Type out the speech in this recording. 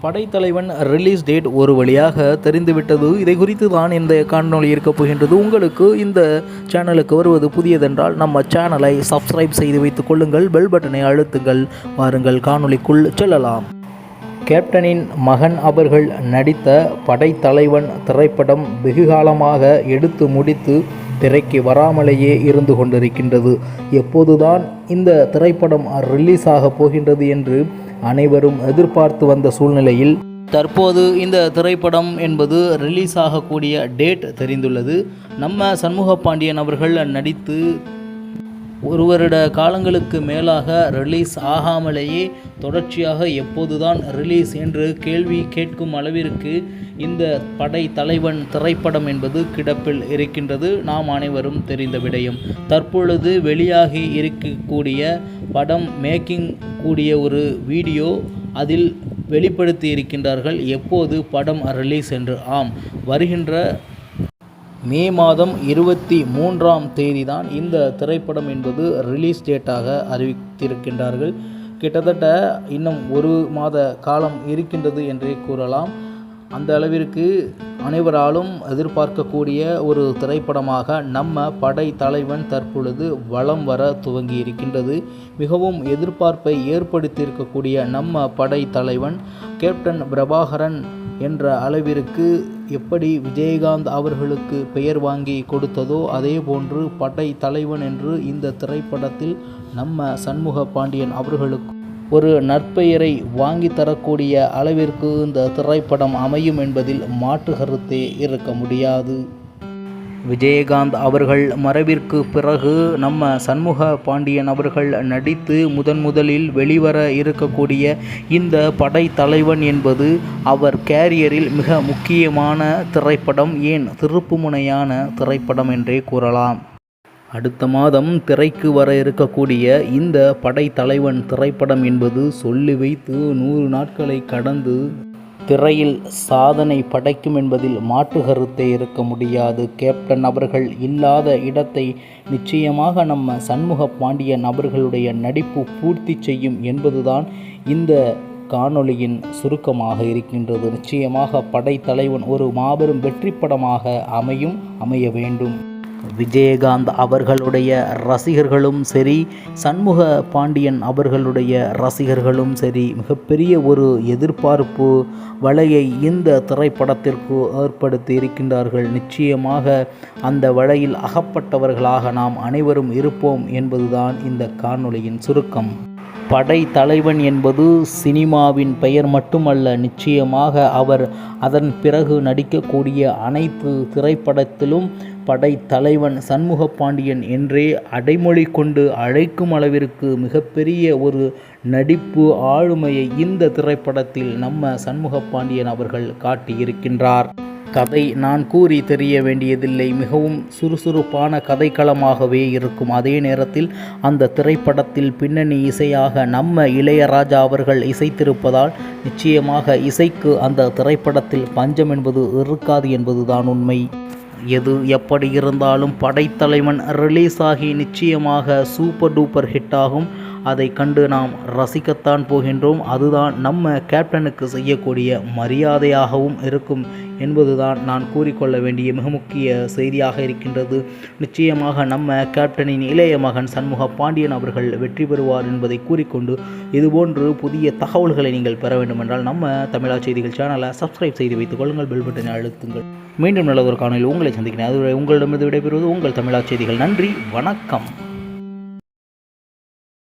படைத்தலைவன் release date ஒரு வழியாக தெரிந்துவிட்டது. இதை குறித்து தான் இந்த காணொலி இருக்கப் போகின்றது. உங்களுக்கு இந்த சேனலுக்கு வருவது புதியதென்றால் நம்ம சேனலை சப்ஸ்கிரைப் செய்து வைத்துக் கொள்ளுங்கள். பெல் பட்டனை அழுத்துங்கள். வாருங்கள் காணொளிக்குள் செல்லலாம். கேப்டனின் மகன் அவர்கள் நடித்த படைத்தலைவன் திரைப்படம் வெகுகாலமாக எடுத்து முடித்து திரைக்கு வராமலேயே இருந்து கொண்டிருக்கின்றது. எப்போதுதான் இந்த திரைப்படம் ரிலீஸ் ஆக போகின்றது என்று அனைவரும் எதிர்பார்த்து வந்த சூழ்நிலையில் தற்போது இந்த திரைப்படம் என்பது ரிலீஸ் ஆகக்கூடிய டேட் தெரிந்துள்ளது. நம்ம சண்முக பாண்டியன் அவர்கள் நடித்து ஒரு வருட காலங்களுக்கு மேலாக ரிலீஸ் ஆகாமலேயே தொடர்ச்சியாக எப்போதுதான் ரிலீஸ் என்று கேள்வி கேட்கும் அளவிற்கு இந்த படை தலைவன் திரைப்படம் என்பது கிடப்பில் இருக்கின்றது. நாம் அனைவரும் தெரிந்த விடயம். தற்பொழுது வெளியாகி இருக்கக்கூடிய படம் மேக்கிங் கூடிய ஒரு வீடியோ அதில் வெளிப்படுத்தி இருக்கின்றார்கள். எப்போது படம் ரிலீஸ் என்று? ஆம். வருகின்ற மே மாதம் இருபத்தி மூன்றாம் தேதி தான் இந்த திரைப்படம் என்பது ரிலீஸ் டேட்டாக அறிவித்திருக்கின்றார்கள். கிட்டத்தட்ட இன்னும் ஒரு மாத காலம் இருக்கின்றது என்றே கூறலாம். அந்த அளவிற்கு அனைவராலும் எதிர்பார்க்கக்கூடிய ஒரு திரைப்படமாக நம்ம படை தலைவன் தற்பொழுது வலம் வர துவங்கி இருக்கின்றது மிகவும் எதிர்பார்ப்பை ஏற்படுத்தியிருக்கக்கூடிய நம்ம படை தலைவன் கேப்டன் பிரபாகரன் என்ற அளவிற்கு எப்படி விஜயகாந்த் அவர்களுக்கு பெயர் வாங்கி கொடுத்ததோ அதே போன்று படை தலைவன் என்று இந்த திரைப்படத்தில் நம்ம சண்முக பாண்டியன் அவர்களுக்கு ஒரு நற்பெயரை வாங்கி தரக்கூடிய அளவிற்கு இந்த திரைப்படம் அமையும் என்பதில் மாற்று கருத்தே இருக்க முடியாது. விஜயகாந்த் அவர்கள் மறைவிற்கு பிறகு நம்ம சண்முக பாண்டியன் அவர்கள் நடித்து முதன் முதலில் வெளிவர இருக்கக்கூடிய இந்த படை தலைவன் என்பது அவர் கேரியரில் மிக முக்கியமான திரைப்படம் ஏன் திருப்புமுனையான திரைப்படம் என்றே கூறலாம். அடுத்த மாதம் திரைக்கு வர இருக்கக்கூடிய இந்த படை தலைவன் திரைப்படம் என்பது சொல்லி வைத்து நூறு நாட்களை கடந்து திரையில் சாதனை படைக்கும் என்பதில் மாற்று கருத்தே இருக்க முடியாது. கேப்டன் அவர்கள் இல்லாத இடத்தை நிச்சயமாக நம்ம சண்முக பாண்டியன் அவர்களுடைய நடிப்பு பூர்த்தி செய்யும் என்பதுதான் இந்த காணொளியின் சுருக்கமாக இருக்கின்றது. நிச்சயமாக படைத்தலைவன் ஒரு மாபெரும் வெற்றி படமாக அமையும் அமைய வேண்டும். விஜயகாந்த் அவர்களுடைய ரசிகர்களும் சரி சண்முக பாண்டியன் அவர்களுடைய ரசிகர்களும் சரி மிகப்பெரிய ஒரு எதிர்பார்ப்பு வலையை இந்த திரைப்படத்திற்கு ஏற்படுத்தி இருக்கின்றார்கள். நிச்சயமாக அந்த வலையில் அகப்பட்டவர்களாக நாம் அனைவரும் இருப்போம் என்பதுதான் இந்த காணொளியின் சுருக்கம். படை தலைவன் என்பது சினிமாவின் பெயர் மட்டுமல்ல நிச்சயமாக அவர் அதன் பிறகு நடிக்கக்கூடிய அனைத்து திரைப்படத்திலும் படை தலைவன் சண்முக பாண்டியன் என்றே அடைமொழி கொண்டு அழைக்கும் அளவிற்கு மிகப்பெரிய ஒரு நடிப்பு ஆளுமையை இந்த திரைப்படத்தில் நம்ம சண்முக பாண்டியன் அவர்கள் காட்டியிருக்கின்றார். கதை நான் கூறி தெரிய வேண்டியதில்லை. மிகவும் சுறுசுறுப்பான கதைக்களமாகவே இருக்கும். அதே நேரத்தில் அந்த திரைப்படத்தில் பின்னணி இசையாக நம்ம இளையராஜா அவர்கள் இசைத்திருப்பதால் நிச்சயமாக இசைக்கு அந்த திரைப்படத்தில் பஞ்சம் என்பது இருக்காது என்பதுதான் உண்மை. எது எப்படி இருந்தாலும் படைத்தலைவன் ரிலீஸ் ஆகி நிச்சயமாக சூப்பர் டூப்பர் ஹிட் ஆகும். அதை கண்டு நாம் ரசிக்கத்தான் போகின்றோம். அதுதான் நம்ம கேப்டனுக்கு செய்யக்கூடிய மரியாதையாகவும் இருக்கும் என்பதுதான் நான் கூறிக்கொள்ள வேண்டிய மிக முக்கிய செய்தியாக இருக்கின்றது. நிச்சயமாக நம்ம கேப்டனின் இளைய மகன் சண்முக பாண்டியன் அவர்கள் வெற்றி பெறுவார் என்பதை கூறிக்கொண்டு இதுபோன்று புதிய தகவல்களை நீங்கள் பெற வேண்டுமென்றால் நம்ம தமிழா செய்திகள் சேனலை சப்ஸ்கிரைப் செய்து வைத்துக் கொள்ளுங்கள் பெல் பட்டனை அழுத்துங்கள். மீண்டும் நல்ல ஒரு உங்களை சந்திக்கிறேன். அதுவரை உங்களிடமிருந்து விடைபெறுவது உங்கள் தமிழா செய்திகள். நன்றி வணக்கம்.